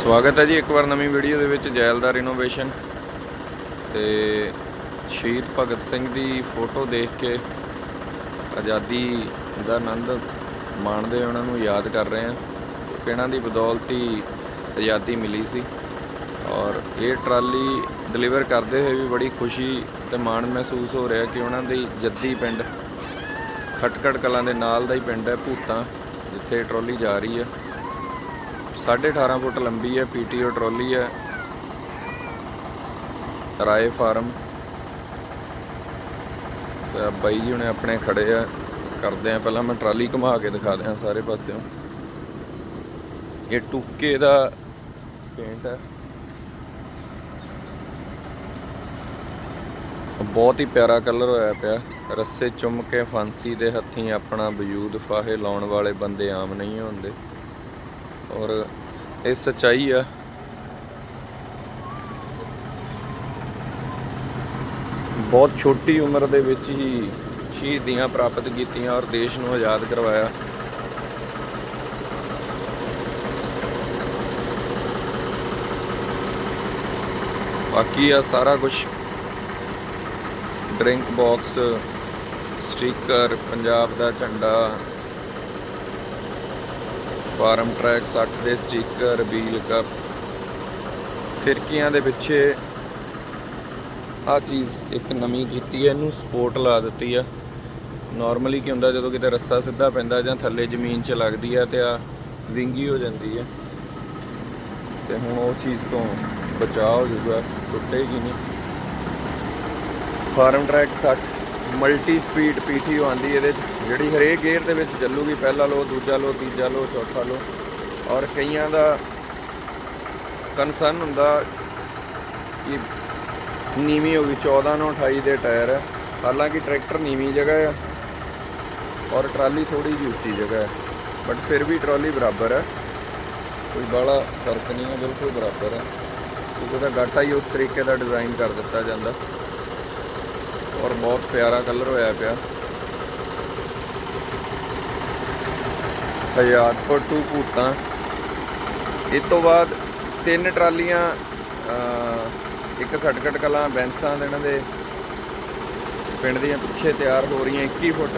ਸਵਾਗਤ ਹੈ ਜੀ ਇੱਕ ਵਾਰ ਨਵੀਂ ਵੀਡੀਓ ਦੇ ਵਿੱਚ ਜੈਲ ਦਾ ਰਿਨੋਵੇਸ਼ਨ ਤੇ ਸ਼ਹੀਦ ਭਗਤ ਸਿੰਘ ਦੀ ਫੋਟੋ ਦੇਖ ਕੇ ਆਜ਼ਾਦੀ ਦਾ ਆਨੰਦ ਮਾਣਦੇ ਉਹਨਾਂ ਨੂੰ ਯਾਦ ਕਰ ਰਹੇ ਹਾਂ। ਕਿਉਂਕਿ ਇਹਨਾਂ ਦੀ ਬਦੌਲਤੀ ਆਜ਼ਾਦੀ ਮਿਲੀ ਸੀ ਔਰ ਇਹ ਟਰਾਲੀ ਡਿਲੀਵਰ ਕਰਦੇ ਹੋਏ ਵੀ ਬੜੀ ਖੁਸ਼ੀ ਤੇ ਮਾਣ ਮਹਿਸੂਸ ਹੋ ਰਿਹਾ ਕਿ ਉਹਨਾਂ ਦੀ ਜੱਦੀ ਪਿੰਡ ਖਟਕੜ ਕਲਾਂ ਦੇ ਨਾਲ ਦਾ ਹੀ ਪਿੰਡ ਹੈ, ਭੂਤਾਂ, ਜਿੱਥੇ ਟਰਾਲੀ ਜਾ ਰਹੀ ਹੈ। 18.5 ਫੁੱਟ ਲੰਬੀ ਹੈ ਪੀਟੀਓ ਟਰਾਲੀ ਹੈ। ਰਾਏ ਫਾਰਮ। ਤੇ ਬਾਈ ਜੀ ਹੁਣੇ ਆਪਣੇ ਖੜੇ ਆ। ਕਰਦੇ ਆ, ਪਹਿਲਾਂ ਮੈਂ ਟਰਾਲੀ ਘੁਮਾ ਕੇ ਦਿਖਾ ਦਿਆਂ ਸਾਰੇ ਪਾਸਿਓਂ। ਇਹ ਟੁੱਕੇ ਦਾ ਪੇਂਟ ਹੈ। ਬਹੁਤ ਹੀ ਪਿਆਰਾ ਕਲਰ ਹੋਇਆ ਪਿਆ। ਰੱਸੇ ਚੁੰਮ ਕੇ ਫਾਂਸੀ ਦੇ ਹੱਥੀਂ ਆਪਣਾ ਵਜੂਦ ਫਾਹੇ ਲਾਉਣ ਵਾਲੇ ਬੰਦੇ ਆਮ ਨਹੀਂ ਹੁੰਦੇ। ਔਰ ਇਹ ਸਚਾਈ ਆ। ਬਹੁਤ ਛੋਟੀ ਉਮਰ ਦੇ ਵਿੱਚ ਹੀ ਸ਼ਹੀਦੀਆਂ ਪ੍ਰਾਪਤ ਕੀਤੀਆਂ ਔਰ ਦੇਸ਼ ਨੂੰ ਆਜ਼ਾਦ ਕਰਵਾਇਆ। ਬਾਕੀ ਆ ਸਾਰਾ ਕੁਝ ਡਰਿੰਕ ਬਾਕਸ ਸਟicker ਪੰਜਾਬ ਦਾ ਝੰਡਾ ਫਾਰਮ ਟਰੈਕ 60 ਦੇ ਸਟicker ਵੀਲ ਕੱਪ, ਫਿਰਕੀਆਂ ਦੇ ਪਿੱਛੇ ਆ ਚੀਜ਼ ਇੱਕ ਨਵੀਂ ਕੀਤੀ ਹੈ, ਇਹਨੂੰ ਸਪੋਰਟ ਲਾ ਦਿੱਤੀ ਆ। ਨਾਰਮਲੀ ਕੀ ਹੁੰਦਾ, ਜਦੋਂ ਕਿਤੇ ਰੱਸਾ ਸਿੱਧਾ ਪੈਂਦਾ ਜਾਂ ਥੱਲੇ ਜ਼ਮੀਨ 'ਚ ਲੱਗਦੀ ਆ ਤੇ ਆ ਵਿੰਗੀ ਹੋ ਜਾਂਦੀ ਹੈ ਤੇ ਹੁਣ ਉਹ ਚੀਜ਼ ਤੋਂ ਬਚਾਅ ਹੋ ਜਾਊਗਾ, ਟੁੱਟੇਗੀ ਨਹੀਂ। Farmtrac 60 multi speed PTO ਆਂਦੀ ਇਹਦੇ 'ਚ, ਜਿਹੜੀ ਹਰੇਕ ਗੇਅਰ ਦੇ ਵਿੱਚ ਚੱਲੂਗੀ, ਪਹਿਲਾ ਲੋ, ਦੂਜਾ ਲੋ, ਤੀਜਾ ਲੋ, ਚੌਥਾ ਲੋ। ਔਰ ਕਈਆਂ ਦਾ ਕਨਸਰਨ ਹੁੰਦਾ ਕਿ ਨੀਵੀਂ ਹੋ ਗਈ 14 ਨੂੰ 28 ਦੇ ਟਾਇਰ ਹੈ ਹਾਲਾਂਕਿ ਟਰੈਕਟਰ ਨੀਵੀਂ ਜਗ੍ਹਾ ਹੈ ਔਰ ਟਰਾਲੀ ਥੋੜੀ ਜਿਹੀ ਉੱਚੀ ਜਗ੍ਹਾ ਹੈ ਬਟ ਫਿਰ ਵੀ ਟਰਾਲੀ ਬਰਾਬਰ ਹੈ ਕੋਈ ਬਾਹਲਾ ਫ਼ਰਕ ਨਹੀਂ ਹੈ ਬਿਲਕੁਲ ਬਰਾਬਰ ਹੈ ਕਿਉਂਕਿ ਉਹਦਾ ਗਾਟਾ ਹੀ ਉਸ ਤਰੀਕੇ ਦਾ ਡਿਜ਼ਾਈਨ ਕਰ ਦਿੱਤਾ ਜਾਂਦਾ। ਔਰ ਬਹੁਤ ਪਿਆਰਾ ਕਲਰ ਹੋਇਆ ਪਿਆ। ਹਜ਼ਾਰਪੁਰ ਟੂ ਭੂਤਾਂ। ਇਸ ਤੋਂ ਬਾਅਦ ਤਿੰਨ ਟਰਾਲੀਆਂ ਇੱਕ ਖਟਖਟ ਕਲਾਂ, ਬੈਂਸਾਂ ਦੇ ਇਹਨਾਂ ਦੇ ਪਿੰਡ ਦੀਆਂ ਪਿੱਛੇ ਤਿਆਰ ਹੋ ਰਹੀਆਂ 21 ਫੁੱਟ।